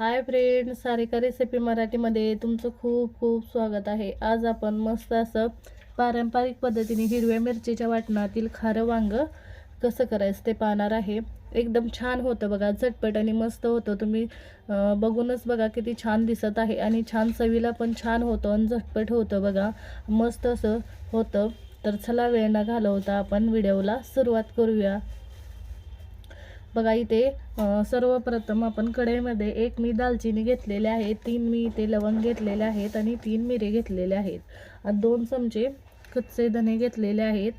Hi friend Sarika recipe मराठीमध्ये तुमचं खूप खूप स्वागत आहे. आज आपण मस्त असं पारंपरिक पद्धतीने हिरव्या मिरचीच्या वाटणातील खारं वांग कसं करायचं ते पाहणार आहे. एकदम छान होतं बघा झटपट आणि मस्त होतं. तुम्ही बघूनच बघा किती छान दिसत आहे आणि छान चवीला पण छान होतं आणि झटपट होतं बघा. मस्त असं होतं. तर चला वेळ न घालवता आपण व्हिडिओला सुरुवात करूया. बघा इथे सर्वप्रथम आपण कढईमध्ये एक मी दालचिनी घेतलेले आहे तीन मी इथे लवंग घेतलेले आहेत आणि तीन मिरे घेतलेले आहेत. आणि दोन चमचे कच्चे धने घेतलेले आहेत.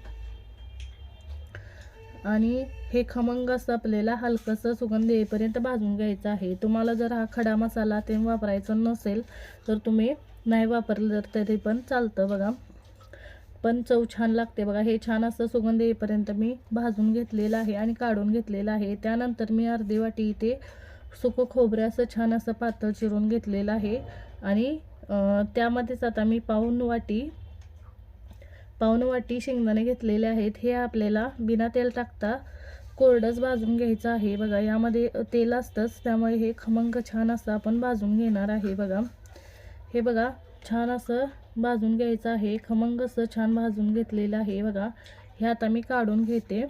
आणि हे खमंग असं आपल्याला हलकंसं सुगंध येईपर्यंत भाजून घ्यायचं आहे. तुम्हाला जर हा खडा मसाला ते वापरायचा नसेल तर तुम्ही नाही वापरलं तर तरी पण चालतं बघा. पण चव छान लागते बघा. हे छान असं सुगंध येईपर्यंत मी भाजून घेतलेलं आहे आणि काढून घेतलेलं आहे. त्यानंतर मी अर्धी वाटी इथे सुकं खोबरं असं छान असं पातळ चिरून घेतलेलं आहे. आणि त्यामध्येच आता मी पाऊन वाटी पाऊन वाटी शेंगदाणे घेतलेले आहेत. हे आपल्याला बिना तेल टाकता कोरडंच भाजून घ्यायचं आहे बघा. यामध्ये तेल असतंच. त्यामुळे हे खमंग छान असं आपण भाजून घेणार आहे बघा. हे बघा छान असं भाजून घ्यायचं आहे. खमंग असं छान भाजून घेतलेलं आहे बघा. हे आता मी काढून घेते.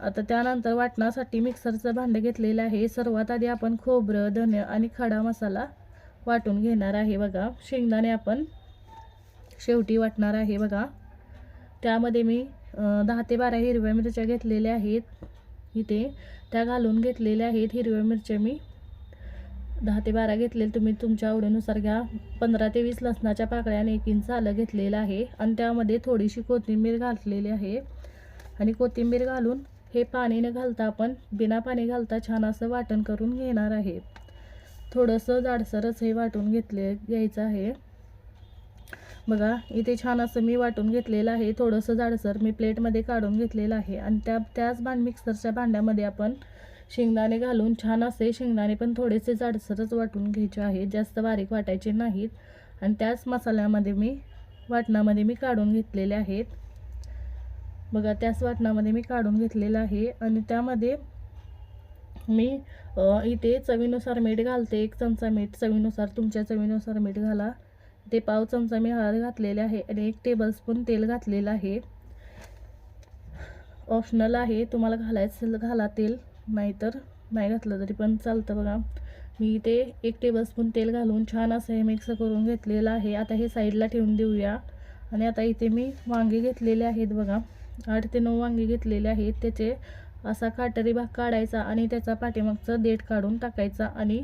आता त्यानंतर वाटण्यासाठी मिक्सरचं भांडं घेतलेलं आहे. सर्वात आधी आपण खोबरं धने आणि खडा मसाला वाटून घेणार आहे बघा. शेंगदाणे आपण शेवटी वाटणार आहे बघा. त्यामध्ये मी दहा ते बारा हिरव्या मिरच्या घेतलेल्या आहेत. इथे त्या घालून घेतलेल्या आहेत. हिरव्या मिरच्या मी दहा ते बारा घेतलेले तुम्ही तुमच्या आवडीनुसार घ्या. पंधरा ते वीस लसणाच्या पाकळ्या आणि एक इंच आलं घेतलेलं आहे. आणि त्यामध्ये थोडीशी कोथिंबीर घातलेली आहे. आणि कोथिंबीर घालून हे पाणी न घालता आपण बिना पाणी घालता छान असं वाटण करून घेणार आहे. थोडंसं जाडसरच हे वाटून घेतले घ्यायचं आहे. बघा इथे छान असं मी वाटून घेतलेलं आहे. थोडंसं जाडसर मी प्लेटमध्ये काढून घेतलेलं आहे. आणि त्या त्याच भांड मिक्सरच्या भांड्यामध्ये आपण शेंगदाणे घालून छान असे शेंगदाणे पण थोडेसे जाडसरच वाटून घ्यायचे आहेत जास्त बारीक वाटायचे नाहीत. आणि त्याच मसाल्यामध्ये मी वाटणामध्ये मी काढून घेतलेले आहेत. बघा त्याच वाटणामध्ये मी काढून घेतलेलं आहे. आणि त्यामध्ये मी इथे चवीनुसार मीठ घालते. एक चमचा मीठ चवीनुसार तुमच्या चवीनुसार मीठ घाला. ते पाव चमचा मी हळद घातलेले आहे आणि एक टेबलस्पून तेल घातलेलं आहे. ऑप्शनल आहे तुम्हाला घालायचं घाला तेल. नाहीतर नाही घातलं तरी पण चालतं बघा. मी इथे एक टेबलस्पून तेल घालून छान असं हे मिक्स करून घेतलेलं आहे. आता हे साईडला ठेवून देऊया. आणि आता इथे मी वांगे घेतलेले आहेत बघा. आठ ते नऊ वांगे घेतलेले आहेत. त्याचे असा काटेरी भाग काढायचा आणि त्याचा पाठीमागचा देठ काढून टाकायचा आणि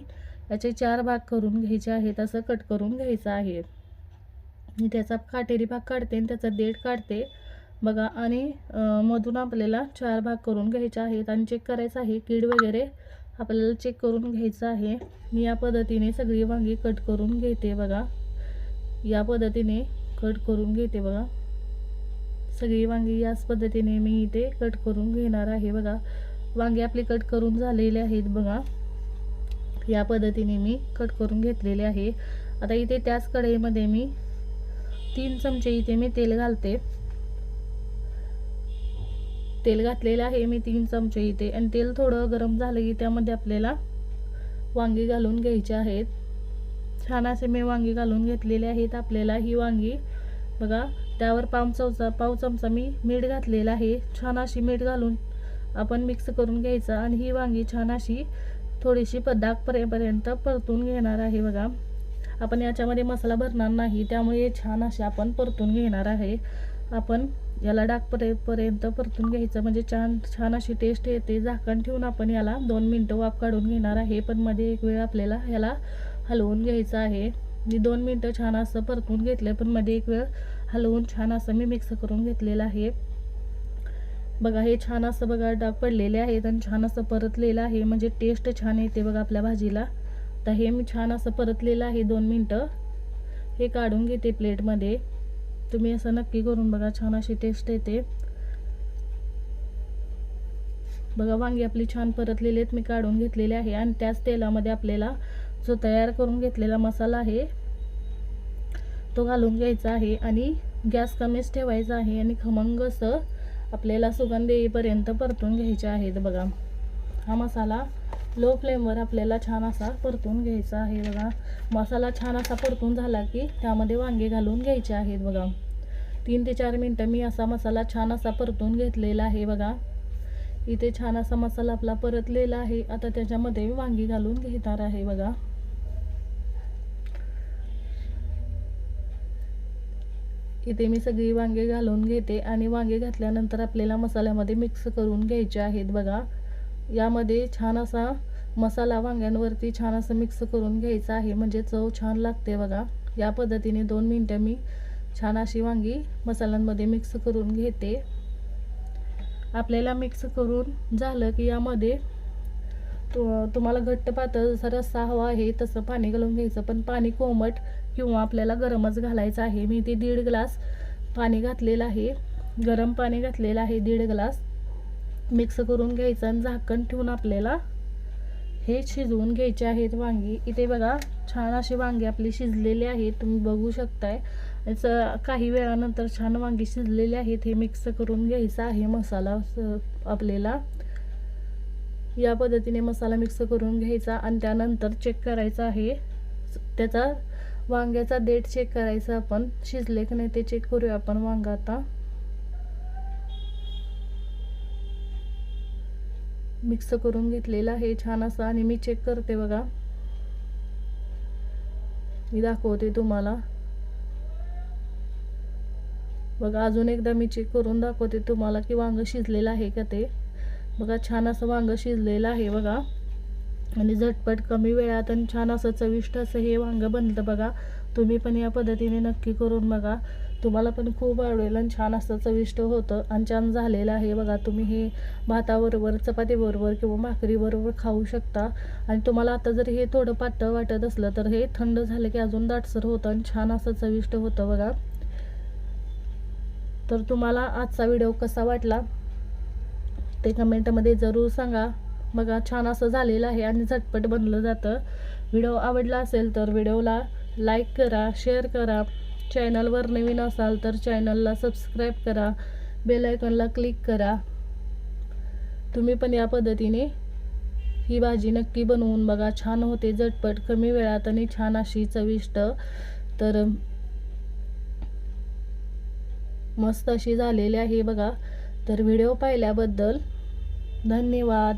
याचे चार भाग करून घ्यायचे आहेत. असं कट करून घ्यायचं आहे. मी त्याचा काटेरी भाग काढते आणि त्याचा देठ काढते. बघा आणि मधून आपल्याला चार भाग करून घ्यायचे आहेत आणि चेक करायचं आहे. कीड वगैरे आपल्याला चेक करून घ्यायचं आहे. मी या पद्धतीने सगळी वांगी कट करून घेते बघा. या पद्धतीने कट करून घेते बघा. सगळी वांगी याच पद्धतीने मी इथे कट करून घेणार आहे बघा. वांगी आपली कट करून झालेले आहेत बघा. या पद्धतीने मी कट करून घेतलेले आहे. आता इथे त्याच कढईमध्ये मी तीन चमचे इथे मी तेल घालते. तेल घातलेलं आहे मी तीन चमचे इथे. आणि तेल थोडं गरम झालं की त्यामध्ये आपल्याला वांगी घालून घ्यायचे आहेत. छान असे मी वांगी घालून घेतलेले आहेत. आपल्याला ही वांगी बघा त्यावर पाव चमचा पाव चमचा मी मीठ घातलेलं आहे. छान अशी मीठ घालून आपण मिक्स करून घ्यायचं आणि ही वांगी छान अशी थोडीशी पदाकपर्यंत परतून घेणार आहे बघा. आपण याच्यामध्ये मसाला भरणार नाही त्यामुळे छान अशी आपण परतून घेणार आहे. आपण याला डागपर्यंत परतून घ्यायचं. म्हणजे छान छान अशी टेस्ट येते. झाकण ठेवून आपण याला दोन मिनटं वाफ काढून घेणार आहे. पण मध्ये एक वेळ आपल्याला ह्याला हलवून घ्यायचं आहे. मी दोन मिनटं छान असं परतून घेतलं पण मध्ये एक वेळ हलवून छान असं मी मिक्स करून घेतलेलं आहे. बघा हे छान असं बघा डाग पडलेले आहेत आणि छान असं परतलेलं आहे. म्हणजे टेस्ट छान येते बघा आपल्या भाजीला. तर हे मी छान असं परतलेलं आहे दोन मिनटं. हे काढून घेते प्लेटमध्ये तुम्ही असं नक्की करून बघा छान अशी टेस्ट येते. बघा वांगी आपली छान परतलेली आहेत मी काढून घेतलेली आहे आणि त्याच तेलामध्ये आपल्याला जो तयार करून घेतलेला मसाला आहे तो घालून घ्यायचा आहे आणि गॅस कमीच ठेवायचा आहे आणि खमंग असं आपल्याला सुगंध येईपर्यंत परतून घ्यायचे आहेत बघा. हा मसाला लो फ्लेमवर आपल्याला छान असा परतून घ्यायचा आहे बघा. मसाला छान असा परतून झाला की त्यामध्ये वांगे घालून घ्यायचे आहेत बघा. तीन ते चार मिनटं मी असा मसाला छान असा परतून घेतलेला आहे बघा. इथे छान असा मसाला आपला परतलेला आहे. आता त्याच्यामध्ये वांगी घालून घेणार आहे बघा. इथे मी सगळी वांगे घालून घेते आणि वांगे घातल्यानंतर आपल्याला मसाल्यामध्ये मिक्स करून घ्यायचे आहेत बघा. यामध्ये छान असा मसाला वांग्यांवरती छान असं मिक्स करून घ्यायचा आहे. म्हणजे चव छान लागते बघा. या पद्धतीने दोन मिनटं मी छान अशी वांगी मसाल्यांमध्ये मिक्स करून घेते. आपल्याला मिक्स करून झालं की यामध्ये तु तुम्हाला घट्ट पातळ जसा रस्सा हवा आहे तसं पाणी घालून घ्यायचं. पण पाणी कोमट किंवा आपल्याला गरमच घालायचं आहे. मी ते दीड ग्लास पाणी घातलेलं आहे. गरम पाणी घातलेलं आहे दीड ग्लास मिक्स करून घ्यायचं आणि झाकण ठेवून आपल्याला हे शिजवून घ्यायचे आहेत वांगी. इथे बघा छान अशी वांगी आपली शिजलेली आहेत तुम्ही बघू शकताय. काही वेळानंतर छान वांगी शिजलेली आहेत. हे मिक्स करून घ्यायचं आहे. मसाला स- आपल्याला या पद्धतीने मसाला मिक्स करून घ्यायचा आणि त्यानंतर चेक करायचा आहे. त्याचा वांग्याचा देठ चेक करायचा आपण. शिजले की नाही ते चेक करूया आपण वांगा आता. मिक्स करून घेतलेलं आहे छान असं. आणि मी चेक करते बघा. मी दाखवते तुम्हाला. बघा अजून एकदा मी चेक करून दाखवते तुम्हाला की वांग शिजलेलं आहे का ते. बघा छान असं वांग शिजलेलं आहे बघा. आणि झटपट कमी वेळात आणि छान असं चविष्ट असं हे वांगं बनलं बघा. तुम्ही पण या पद्धतीने नक्की करून बघा. तुम्हाला पण खूप आवडेल आणि छान असं चविष्ट होतं आणि छान झालेलं आहे. बघा तुम्ही हे भाताबरोबर चपातीबरोबर किंवा भाकरीबरोबर खाऊ शकता. आणि तुम्हाला आता जर हे थोडं पातळ वाटत असलं तर हे थंड झालं की अजून दाटसर होतं आणि छान असं चविष्ट होतं बघा. तर तुम्हाला आजचा व्हिडिओ कसा वाटला? ते कमेंटमध्ये जरूर सांगा. बघा छान असं झालेलं आहे आणि झटपट बनलं जातं. व्हिडिओ आवडला असेल तर व्हिडिओला लाईक करा शेअर करा. चॅनलवर नवीन असाल तर चॅनलला सबस्क्राईब करा बेल आयकॉनला क्लिक करा. तुम्ही पण या पद्धतीने ही भाजी नक्की बनवून बघा. छान होते झटपट कमी वेळात आणि छान अशी चविष्ट. तर मस्त अशी झालेली आहे बघा. तर व्हिडिओ पाहिल्याबद्दल धन्यवाद.